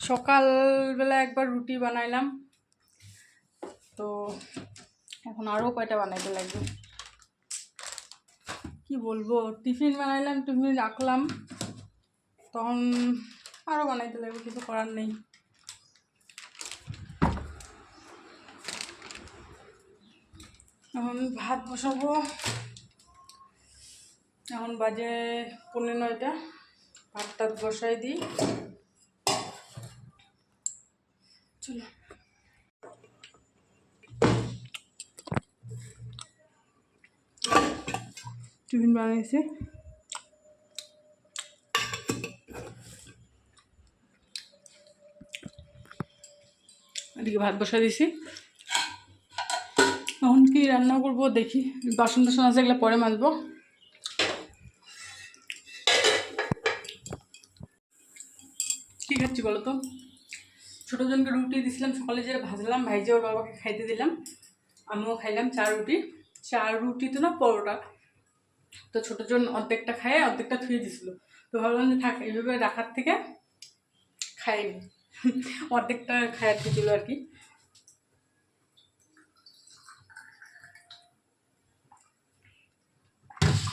সকালবেলা একবার রুটি বানাইলাম। তো এখন আরও কয়টা বানাইতে লাগবে? কি বলব? টিফিন বানাইলাম, টিফিন রাখলাম। তখন আরও বানাইতে লাগবে, কিছু করার নেই। এখন ভাত বসাবো। এখন বাজে পনেরো নয়টা। ভাত টাত বসাই দিই। চলো। টিফিন বানিয়েছি এদিকে ভাত বসা দিছি। এখন কি রান্না করব দেখি। বাসন টাসন আছে এগুলো পরে মাজবো। কি খাচ্ছি বলো তো? ছোটো জনকে রুটি দিছিলাম, সকালে যেটা ভাজলাম ভাইজে ওর বাবাকে খাইতে দিলাম, আমিও খাইলাম চার রুটি। চার রুটি তো না, পরোটা। তো ছোটো জন অর্ধেকটা খায়, অর্ধেকটা থুয়ে দিছিল। তো ভাবলাম যে থাক, এইভাবে রাখার থেকে খাইনি অর্ধেকটা খায়ার দিল আর কি।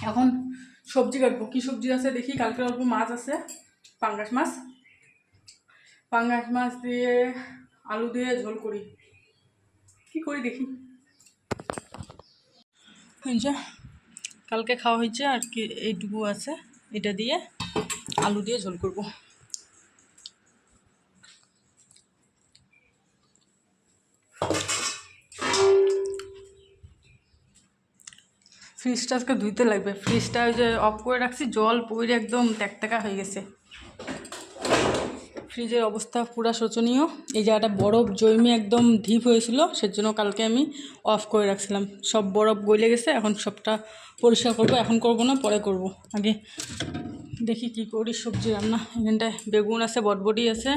এখন সবজি কাটবো। কী সবজি আছে দেখি? কালকে অল্প মাছ আছে, পাঙ্গাস মাছ। পাঙ্গাস মাছ দিয়ে, আলু দিয়ে ঝোল করি। কি করি দেখি। হয়েছে কালকে খাওয়া হয়েছে আর কি, এইটুকু আছে। এটা দিয়ে আলু দিয়ে ঝোল করব। ফ্রিজটা আজকে ধুইতে লাগবে। ফ্রিজটা ওই যে অফ করে রাখছি, জল পড়ে একদম ট্যাকট্যাকা হয়ে গেছে। ফ্রিজের অবস্থা পুরো শোচনীয়। এই জায়গাটা বরফ জমে একদম ঢিপ হয়েছিল, সেজন্য কালকে আমি অফ করে রাখছিলাম। সব বরফ গলে গেছে, এখন সবটা পরিষ্কার করব, এখন করব না, পরে করব। আগে দেখি কি করি, সবজি রান্না। এখানটায় বেগুন আছে, বটবটি আছে,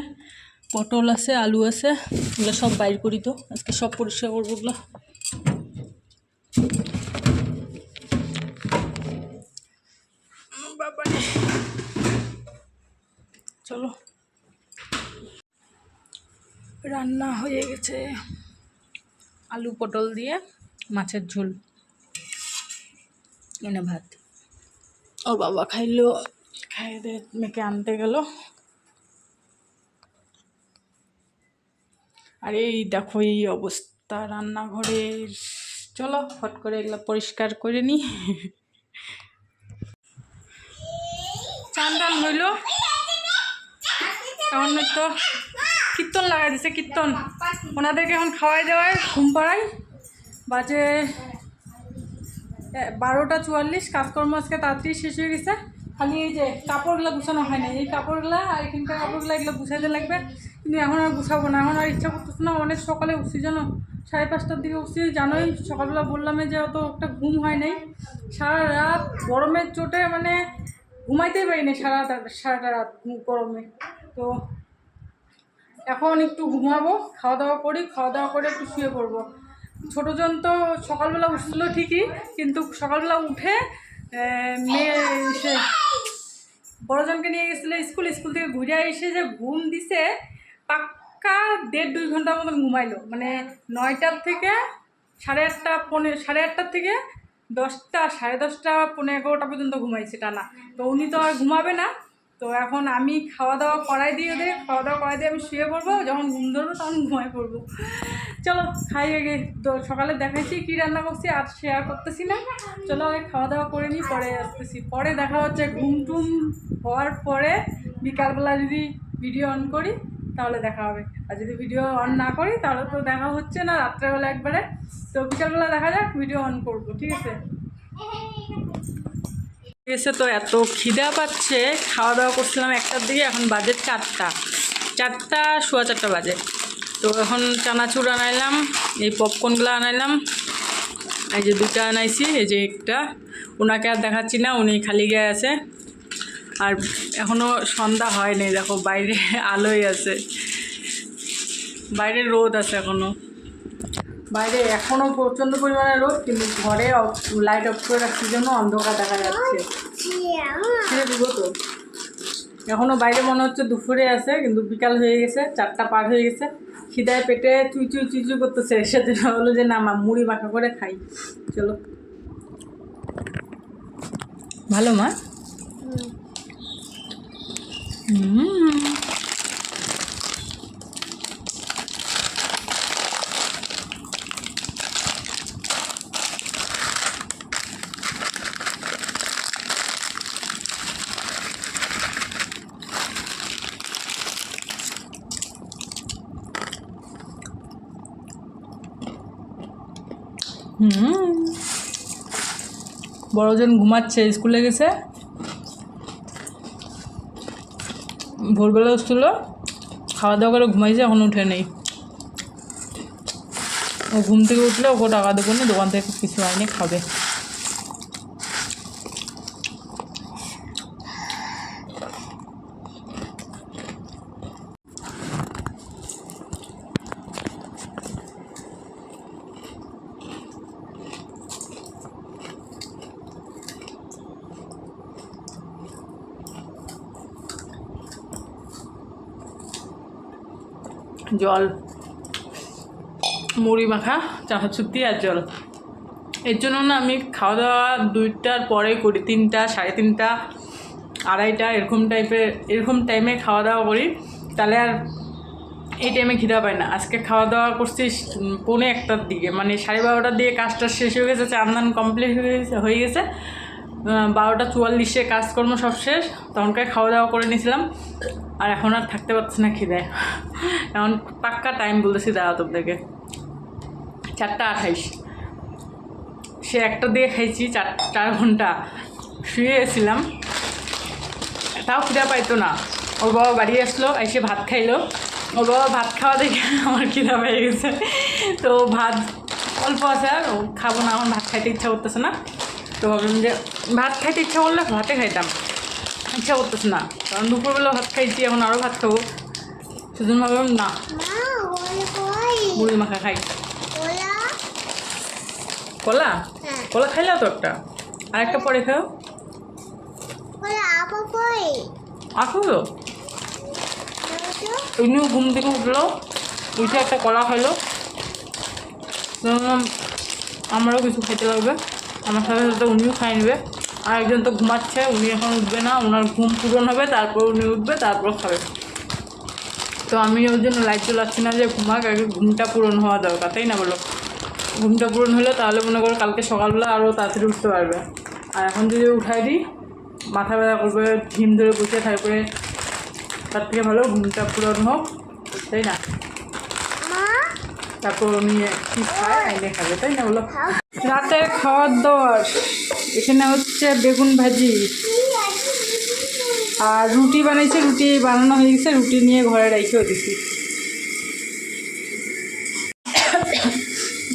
পটল আছে, আলু আছে, এগুলো সব বাইর করি তো। আজকে সব পরিষ্কার করব ওগুলো। রান্না হয়ে গেছে। আলু পটল দিয়ে মাছের ঝোল। এনে ভাত। ও বাবা, খাইলো। খাইয়ে দিয়ে মেয়েকে আনতে গেল। আর এই দেখো, এই অবস্থা রান্নাঘরের। চলো, ফট করে এগুলো পরিষ্কার করে নি চান টান হইল? কেমন তো লাগাই দিছে কীর্তন। ওনাদেরকে এখন খাওয়াই দেওয়ায় ঘুম পাড়াই বাজে বারোটা চুয়াল্লিশ, কাজকর্ম আজকে তাড়াতাড়ি শেষ হয়ে গেছে। খালি এই যে কাপড়গুলো গুছানো হয় না এই কাপড়গুলো আর এখানকার কাপড়গুলো এগুলো গুছাইতে লাগবে। কিন্তু এখন আর গুছাবো না, এখন আর ইচ্ছা করতেছে না। অনেক সকালে উঠছি, জানো? সাড়ে পাঁচটার দিকে উঠছি, জানোই, সকালবেলা বললাম যে অত একটা ঘুম হয় নাই। সারা রাত গরমের চোটে মানে ঘুমাইতেই পারি না সারা সারাটা রাত গরমে। তো এখন একটু ঘুমাবো খাওয়া দাওয়া করি খাওয়া দাওয়া করে একটু শুয়ে পড়ব। ছোটোজন তো সকালবেলা উঠছিল ঠিকই, কিন্তু সকালবেলা উঠে মেয়ে এসে বড়জনকে নিয়ে গেছিল স্কুল স্কুল থেকে ঘুরে এসে যে ঘুম দিছে, পাক্কা দেড় দুই ঘণ্টার মতন ঘুমাইলো। মানে নয়টার থেকে সাড়ে আটটা, পনে, সাড়ে আটটার থেকে দশটা, সাড়ে দশটা পনেরো এগারোটা পর্যন্ত ঘুমাইছে টানা। তো উনি তো আর ঘুমাবে না। তো এখন আমি খাওয়া দাওয়া করাই দিয়ে ওদের খাওয়া দাওয়া করাই দিয়ে আমি শুয়ে পড়ব, যখন ঘুম ধরবো তখন ঘুমাই পড়ব। চলো, খাই আগে। তো সকালে দেখাইছি কী রান্না করছি, আর শেয়ার করতেছি না। চলো আগে খাওয়া দাওয়া করে নিই, পরে আসতেছি। পরে দেখা হচ্ছে ঘুম টুম হওয়ার পরে বিকালবেলা যদি ভিডিও অন করি, তাহলে দেখা হবে। আর যদি ভিডিও অন না করি, তাহলে তো দেখা হচ্ছে না, রাত্রেবেলা একবারে। তো বিকালবেলা দেখা যাক ভিডিও অন করব, ঠিক আছে? এসে তো এত খিদা পাচ্ছে। খাওয়া দাওয়া করছিলাম একটার দিকে, এখন বাজে চারটা। চারটা, সোয়া চারটা বাজে। তো এখন চানাচুর আনাইলাম, এই পপকর্নগুলো আনাইলাম। এই যে দুটা আনাইছি, এই যে একটা। ওনাকে আর দেখাচ্ছি না, উনি খালি গায়ে আছে। আর এখনও সন্ধ্যা হয়নি দেখো বাইরে আলোই আছে। বাইরে রোদ আছে এখনও বাইরে এখনও প্রচণ্ড পরিমাণে রোদ কিন্তু ঘরে লাইট অফ করে রাখার জন্য অন্ধকার দেখা যাচ্ছে। ছেড়ে দিব তো। এখনও বাইরে মনে হচ্ছে দুপুরে আছে কিন্তু বিকাল হয়ে গেছে চারটা পার হয়ে গেছে। খিদায় পেটে চুই চুই চুই চুই করতেছে সেদিন হলো যে না মা মুড়ি মাখা করে খাই। চলো। ভালো মা? হুম। হুম। বড়জন ঘুমাচ্ছে, স্কুলে গেছে? ভোরবেলা উঠছিল, খাওয়া দাওয়া করে ঘুমাইছে, এখন উঠে নেই। ও ঘুম থেকে উঠলে ওকে টাকা দেবো না দোকান থেকে কিছু আইনে খাবে। জল, মুড়ি মাখা চানা চুক্তি আর জল। এর জন্য না আমি খাওয়া দাওয়া দুইটার পরে করি, তিনটা, সাড়ে তিনটা, আড়াইটা, এরকম টাইপের এরকম টাইমে খাওয়া দাওয়া করি। তাহলে আর এই টাইমে খিদা পাই না। আজকে খাওয়া দাওয়া করছি পৌনে একটার দিকে। মানে সাড়ে বারোটার দিকে কাজটা শেষ হয়ে গেছে চান্দান কমপ্লিট হয়ে গেছে হয়ে গেছে। বারোটা চুয়াল্লিশে কাজকর্ম সব শেষ, তখনকার খাওয়া দাওয়া করে নিয়েছিলাম। আর এখন আর থাকতে পারছি না খিদে। এখন পাক্কা টাইম বলতেছি দাঁড়া তোদেরকে। চারটা আঠাইশ। সে একটা দিয়ে খাইছি চার চার ঘণ্টা। শুয়েছিলাম। তাও খিদা পাইতো না। ওর বাবা বাড়ি আসলো, এসে ভাত খাইলো। ওর বাবা ভাত খাওয়া দেখে আমার খিদা পেয়ে গেছে। তো ভাত অল্প আছে আর খাব না, আমার ভাত খাইতে ইচ্ছা করতেছে না। তো ভাবলাম যে ভাত খাইতে ইচ্ছা করলে ভাতে খাইতাম। ইচ্ছা করতেছে না। কারণ দুপুরবেলা ভাত খাইছি, এখন আরও ভাত খাব। সেজন্য ভাবলাম, না মুড়ি মাখা খাই। কলা? কলা খাইলা তো একটা? আর একটা পরে খাও। ওলা আপা কই আসো তো? দেখো এমনিও ঘুম থেকে উঠল, উঠে একটা কলা খাইলো। আমারও কিছু খেতে লাগবে। আমার সাথে সাথে উনিও খাই নেবে। আর একজন তো ঘুমাচ্ছে উনি এখন উঠবে না ওনার ঘুম পূরণ হবে তারপর উনি উঠবে তারপর খাবে। তো আমি ওই জন্য লাইট জ্বলাচ্ছি না যে ঘুমাক আগে ঘুমটা পূরণ হওয়া দরকার তাই না বলো? ঘুমটা পূরণ হলে তাহলে মনে করো কালকে সকালবেলা আরও তাড়াতাড়ি উঠতে পারবে। আর এখন যদি উঠাই দিই মাথা ব্যথা করবে হিম ধরে বসে তারপরে তার থেকে ভালো ঘুমটা পূরণ হোক তাই না? তারপর উনি কি খায় আইনে খাবে তাই না বলো? রাতের খাওয়ার দাওয়ার এখানে হচ্ছে বেগুন ভাজি আর রুটি বানাইছে, রুটি বানানো হয়ে গেছে, রুটি নিয়ে ঘরে রেখেও দিছি।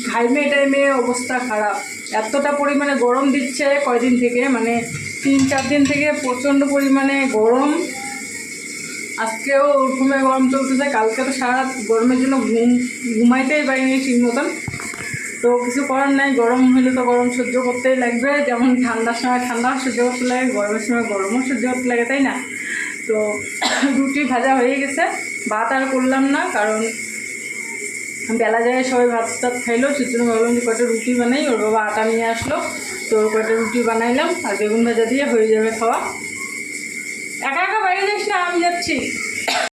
ঘাইমে টাইমে অবস্থা খারাপ। এতটা পরিমাণে গরম দিচ্ছে কয়দিন থেকে মানে তিন, চার দিন থেকে প্রচণ্ড পরিমাণে গরম। আজকেও ওরকমে গরম চলতেছে, কালকে তো সারা গরমের জন্য ঘুম ঘুমাইতেই পারিনি ঠিক মতন। তো কিছু করার নাই, গরম হলে তো গরম সহ্য করতেই লাগবে। যেমন ঠান্ডার সময় ঠান্ডা সহ্য করতে লাগে, গরমের সময় গরমও সহ্য করতে লাগে, তাই না? তো রুটি ভাজা হয়ে গেছে, ভাত আর করলাম না, কারণ বেলা যায়, সবাই ভাত টাত খাইলো সেজন্য ভাবলাম যে কটা রুটি বানাই, ওর বাবা আটা নিয়ে আসলো, তো কটা রুটি বানাইলাম, আর বেগুন ভাজা দিয়ে হয়ে যাবে খাওয়া। একা একা বাইরে যাস না, আমি যাচ্ছি।